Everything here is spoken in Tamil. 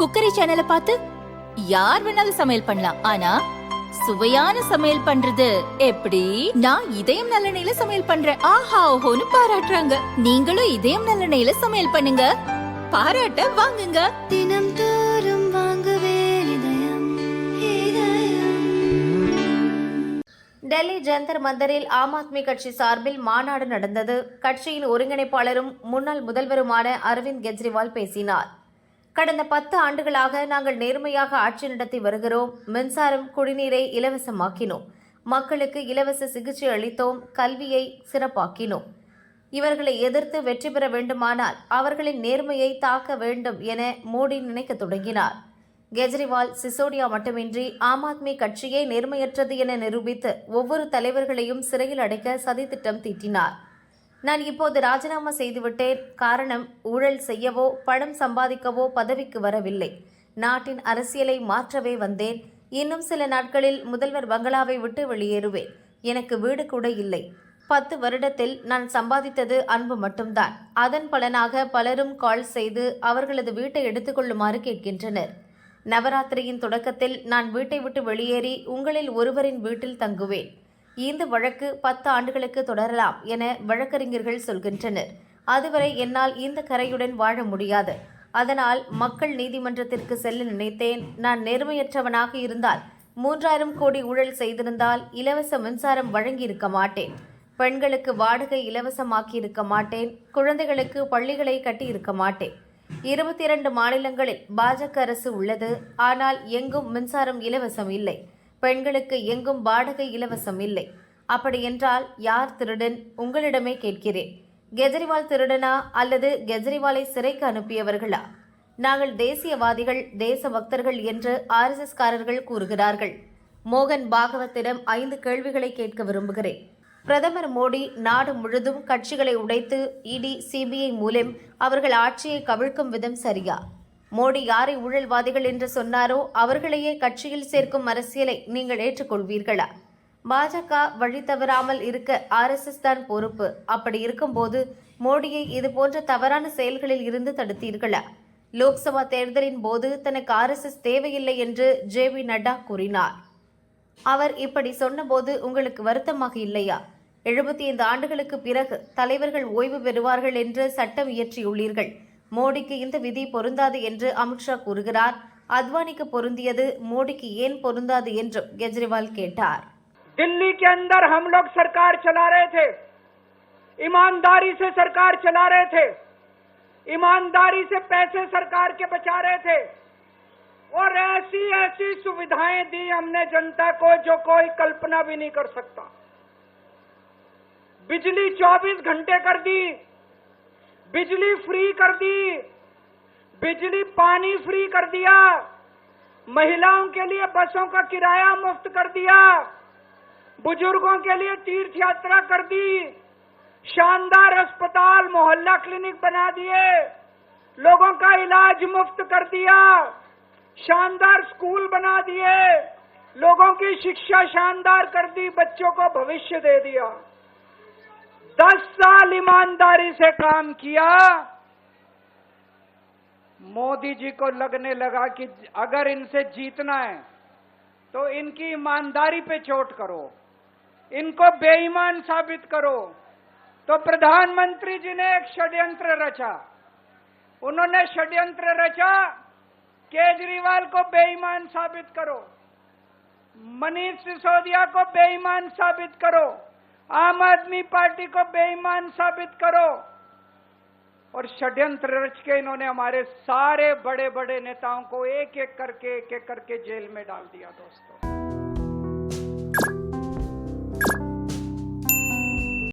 குக்கரி சேனலை பார்த்து யார் வேணாலும் சமையல் பண்ணலாம். ஆனா சுவையான சமையல் பண்றது எப்படி? நான் இதயம் நல்லெண்ணெயில சமையல் பண்றேன். ஆஹா ஓஹோன்னு பாராட்டுறாங்க. நீங்களும் இதயம் நல்லெண்ணெயில சமையல் பண்ணுங்க. பாராட்ட வாங்குங்க. தினம் தோறும் வாங்குவே டெல்லி ஜந்தர் மந்தரில் ஆம் ஆத்மி கட்சி சார்பில் மாநாடு நடந்தது. கட்சியின் ஒருங்கிணைப்பாளரும் முன்னாள் முதல்வருமான அரவிந்த் கெஜ்ரிவால் பேசினார். கடந்த பத்து ஆண்டுகளாக நாங்கள் நேர்மையாக ஆட்சி நடத்தி வருகிறோம். மின்சாரம் குடிநீரை இலவசமாக்கினோம். மக்களுக்கு இலவச சிகிச்சை அளித்தோம். கல்வியை சிறப்பாக்கினோம். இவர்களை எதிர்த்து வெற்றி பெற வேண்டுமானால் அவர்களின் நேர்மையை தாக்க வேண்டும் என மோடி நினைக்க தொடங்கினார். கெஜ்ரிவால் சிசோடியா மட்டுமின்றி ஆம் ஆத்மி கட்சியே நேர்மையற்றது என நிரூபித்து ஒவ்வொரு தலைவர்களையும் சிறையில் அடைக்க சதித்திட்டம் தீட்டினார். நான் இப்போது ராஜினாமா செய்துவிட்டேன். காரணம் ஊழல் செய்யவோ பணம் சம்பாதிக்கவோ பதவிக்கு வரவில்லை. நாட்டின் அரசியலை மாற்றவே வந்தேன். இன்னும் சில நாட்களில் முதல்வர் பங்களாவை விட்டு வெளியேறுவேன். எனக்கு வீடு கூட இல்லை. பத்து வருடத்தில் நான் சம்பாதித்தது அன்பு மட்டும்தான். அதன் பலனாக பலரும் கால் செய்து அவர்களது வீட்டை எடுத்துக்கொள்ளுமாறு கேட்கின்றனர். நவராத்திரியின் தொடக்கத்தில் நான் வீட்டை விட்டு வெளியேறி உங்களில் ஒருவரின் வீட்டில் தங்குவேன். இந்த வழக்கு பத்து ஆண்டுகளுக்கு தொடரலாம் என வழக்கறிஞர்கள் சொல்கின்றனர். அதுவரை என்னால் இந்த கரையுடன் வாழ முடியாது. அதனால் மக்கள் நீதிமன்றத்திற்கு செல்ல நினைத்தேன். நான் நேர்மையற்றவனாக இருந்தால் மூன்றாயிரம் கோடி ஊழல் செய்திருந்தால் இலவச மின்சாரம் வழங்கியிருக்க மாட்டேன். பெண்களுக்கு வாடகை இலவசமாக்கி இருக்க மாட்டேன். குழந்தைகளுக்கு பள்ளிகளை கட்டி இருக்க மாட்டேன். இருபத்தி இரண்டு மாநிலங்களில் பாஜக அரசு உள்ளது. ஆனால் எங்கும் மின்சாரம் இலவசம் இல்லை. பெண்களுக்கு எங்கும் வாடகை இலவசம் இல்லை. அப்படியென்றால் யார் திருடன்? உங்களிடமே கேட்கிறேன். கெஜ்ரிவால் திருடனா அல்லது கெஜ்ரிவாலை சிறைக்கு அனுப்பியவர்களா? நாங்கள் தேசியவாதிகள் தேச பக்தர்கள் என்று ஆர்எஸ்எஸ்காரர்கள் கூறுகிறார்கள். மோகன் பாகவத்திடம் ஐந்து கேள்விகளை கேட்க விரும்புகிறேன். பிரதமர் மோடி நாடு முழுதும் கட்சிகளை உடைத்து இடி சிபிஐ மூலம் அவர்கள் ஆட்சியை கவிழ்க்கும் விதம் சரியா? மோடி யாரை ஊழல்வாதிகள் என்று சொன்னாரோ அவர்களையே கட்சியில் சேர்க்கும் அரசியலை நீங்கள் ஏற்றுக்கொள்வீர்களா? பாஜக வழி தவறாமல் இருக்க ஆர்எஸ்எஸ் தான் பொறுப்பு. அப்படி இருக்கும்போது மோடியை இது போன்ற தவறான செயல்களில் இருந்து தடுத்தீர்களா? லோக்சபா தேர்தலின் போது தனக்கு ஆர்எஸ்எஸ் தேவையில்லை என்று ஜே வி நட்டா கூறினார். அவர் இப்படி சொன்னபோது உங்களுக்கு வருத்தமாக இல்லையா? எழுபத்தி ஐந்து ஆண்டுகளுக்கு பிறகு தலைவர்கள் ஓய்வு பெறுவார்கள் என்று சட்டம் இயற்றியுள்ளீர்கள். மோடிக்கு இந்த விதி பொருந்தாது என்று அமித்ஷா கூறுகிறார் அத்வானிக்கு பொருந்தியது மோடிக்கு ஏன் பொருந்தாது என்றும் கெஜ்ரிவால் கேட்டார் दिल्ली के अंदर हम लोग सरकार चला रहे थे ईमानदारी से सरकार चला रहे थे ईमानदारी से पैसे सरकार के बचा रहे थे और ऐसी ऐसी सुविधाएं दी हमने जनता को जो कोई कल्पना भी नहीं कर सकता बिजली 24 घंटे कर दी बिजली फ्री कर दी। बिजली पानी फ्री कर दिया। महिलाओं के लिए बसों का किराया मुफ़्त कर दिया। बुज़ुर्गों के लिए तीर्थ यात्रा कर दी। शानदार अस्पताल, मोहल्ला क्लिनिक बना दिए। लोगों का इलाज मुफ़्त कर दिया। शानदार स्कूल बना दिए। लोगों की शिक्षा शानदार कर दी। बच्चों को भविष्य दे दिया। दस साल ईमानदारी से काम किया, मोदी जी को लगने लगा कि अगर इनसे जीतना है तो इनकी ईमानदारी पे चोट करो, इनको बेईमान साबित करो। तो प्रधानमंत्री जी ने एक षड्यंत्र रचा। उन्होंने षड्यंत्र रचा, केजरीवाल को बेईमान साबित करो, मनीष सिसोदिया को बेईमान साबित करो। आम आदमी पार्टी को बेईमान साबित करो। और षड्यंत्र रच के इन्होंने हमारे सारे बड़े बड़े नेताओं को एक एक करके एक एक करके जेल में डाल दिया, दोस्तों।